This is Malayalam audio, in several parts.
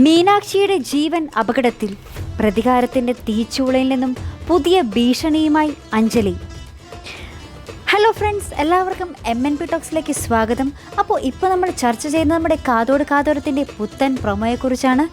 മീനാക്ഷിയുടെ ജീവൻ അപകടത്തിൽ. പ്രതികാരത്തിന്റെ തീച്ചൂളയിൽ നിന്നും പുതിയ ഭീഷണിയുമായി അഞ്ജലി. ഹലോ ഫ്രണ്ട്സ് എല്ലാവർക്കും എം എൻ പി ടോക്സിലേക്ക് സ്വാഗതം. അപ്പോൾ ഇപ്പോൾ നമ്മൾ ചർച്ച ചെയ്യുന്നത് നമ്മുടെ കാതോട് കാതോരത്തിന്റെ പുത്തൻ പ്രൊമോയെക്കുറിച്ചാണ്.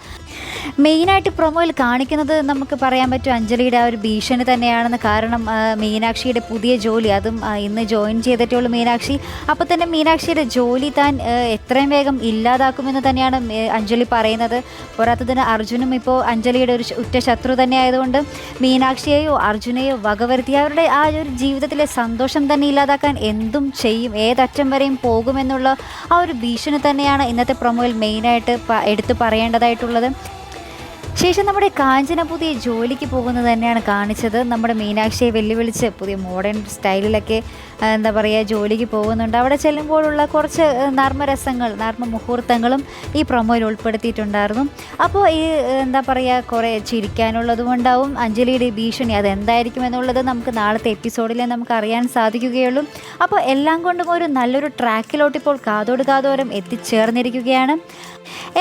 മെയിനായിട്ട് പ്രൊമോയിൽ കാണിക്കുന്നത് നമുക്ക് പറയാൻ പറ്റും അഞ്ജലിയുടെ ആ ഒരു ഭീഷണി തന്നെയാണെന്ന്. കാരണം മീനാക്ഷിയുടെ പുതിയ ജോലി അതും ഇന്ന് ജോയിൻ ചെയ്തിട്ടുള്ള മീനാക്ഷി. അപ്പോൾ തന്നെ മീനാക്ഷിയുടെ ജോലി താൻ എത്രയും വേഗം ഇല്ലാതാക്കുമെന്ന് തന്നെയാണ് അഞ്ജലി പറയുന്നത്. പോരാത്തതിന് അർജുനും ഇപ്പോൾ അഞ്ജലിയുടെ ഒരു ഉറ്റ ശത്രു തന്നെ ആയതുകൊണ്ട് മീനാക്ഷിയെയോ അർജുനെയോ വകവരുത്തി അവരുടെ ആ ഒരു ജീവിതത്തിലെ സന്തോഷം തന്നെ ഇല്ലാതാക്കാൻ എന്തും ചെയ്യും ഏതറ്റം വരെയും പോകുമെന്നുള്ള ആ ഒരു ഭീഷണി തന്നെയാണ് ഇന്നത്തെ പ്രൊമോയിൽ മെയിനായിട്ട് എടുത്തു പറയേണ്ടതായിട്ടുള്ളത്. ശേഷം നമ്മുടെ കാഞ്ചന പുതിയ ജോലിക്ക് പോകുന്നത് തന്നെയാണ് കാണിച്ചത്. നമ്മുടെ മീനാക്ഷിയെ വെല്ലുവിളിച്ച് പുതിയ മോഡേൺ സ്റ്റൈലിലൊക്കെ എന്താ പറയുക ജോലിക്ക് പോകുന്നുണ്ട്. അവിടെ ചെല്ലുമ്പോഴുള്ള കുറച്ച് നർമ്മരസങ്ങൾ നർമ്മ മുഹൂർത്തങ്ങളും ഈ പ്രൊമോയിൽ ഉൾപ്പെടുത്തിയിട്ടുണ്ടായിരുന്നു. അപ്പോൾ ഈ എന്താ പറയുക കുറേ ചിരിക്കാനുള്ളതും ഉണ്ടാവും അഞ്ജലിയുടെ ഭീഷണി അതെന്തായിരിക്കും എന്നുള്ളത് നമുക്ക് നാളത്തെ എപ്പിസോഡിലേ നമുക്ക് അറിയാൻ സാധിക്കുകയുള്ളൂ. അപ്പോൾ എല്ലാം കൊണ്ടും ഒരു നല്ലൊരു ട്രാക്കിലോട്ട് ഇപ്പോൾ കാതോട് കാതോരം എത്തിച്ചേർന്നിരിക്കുകയാണ്.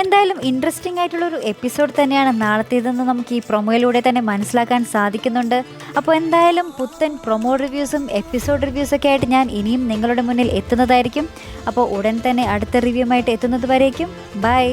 എന്തായാലും ഇൻട്രസ്റ്റിംഗ് ആയിട്ടുള്ളൊരു എപ്പിസോഡ് തന്നെയാണ് നാളത്തേതെന്ന് നമുക്ക് ഈ പ്രൊമോയിലൂടെ തന്നെ മനസ്സിലാക്കാൻ സാധിക്കുന്നുണ്ട്. അപ്പോൾ എന്തായാലും പുത്തൻ പ്രൊമോ റിവ്യൂസും എപ്പിസോഡ് റിവ്യൂസൊക്കെ ആയിട്ട് ഞാൻ ഇനിയും നിങ്ങളുടെ മുന്നിൽ എത്തുന്നതായിരിക്കും. അപ്പോൾ ഉടൻ തന്നെ അടുത്ത റിവ്യൂമായിട്ട് എത്തുന്നത് വരേക്കും. ബൈ.